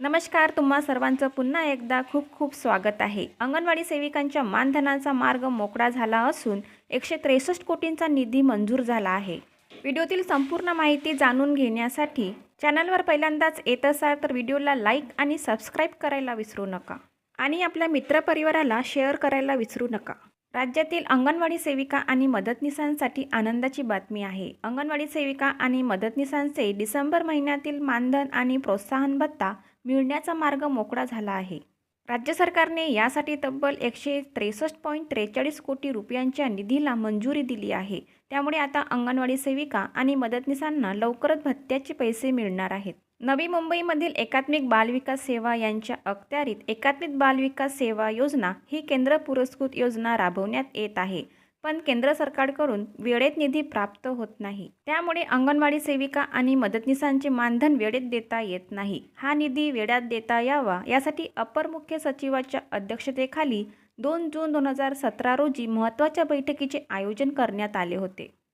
नमस्कार तुम्हा सर्वांचं पुन्हा एकदा खूप खूप स्वागत आहे. अंगणवाडी सेविकांच्या मानधनाचा मार्ग मोकळा झाला असून एकशे त्रेसष्ट कोटींचा निधी मंजूर झाला आहे. व्हिडिओतील संपूर्ण माहिती जाणून घेण्यासाठी चॅनलवर पहिल्यांदाच येत असाल तर व्हिडिओला लाईक आणि सबस्क्राईब करायला विसरू नका. आणि आपल्या मित्रपरिवाराला शेअर करायला विसरू नका. राज्यातील अंगणवाडी सेविका आणि मदतनीसांसाठी आनंदाची बातमी आहे. अंगणवाडी सेविका आणि मदतनीसांचे डिसेंबर महिन्यातील मानधन आणि प्रोत्साहन भत्ता मिळण्याचा मार्ग मोकळा झाला आहे. राज्य सरकारने यासाठी तब्बल एकशे त्रेसष्ट पॉईंट त्रेचाळीस कोटी रुपयांच्या निधीला मंजुरी दिली आहे. त्यामुळे आता अंगणवाडी सेविका आणि मदतनीसांना लवकरच भत्त्याचे पैसे मिळणार आहेत. नवी मुंबईमधील एकात्मिक बालविकास सेवा यांच्या अखत्यारीत एकात्मिक बालविकास सेवा योजना ही केंद्र पुरस्कृत योजना राबवण्यात येत आहे. पण केंद्र सरकारकडून वेळेत निधी प्राप्त होत नाही. त्यामुळे अंगणवाडी सेविका आणि मदतनीसांचे मानधन वेळेत देता येत नाही. हा निधी वेळात देता यावा यासाठी अपर मुख्य सचिवाच्या अध्यक्षतेखाली दोन जून दोन हजार सतरा रोजी महत्त्वाच्या बैठकीचे आयोजन करण्यात आले होते.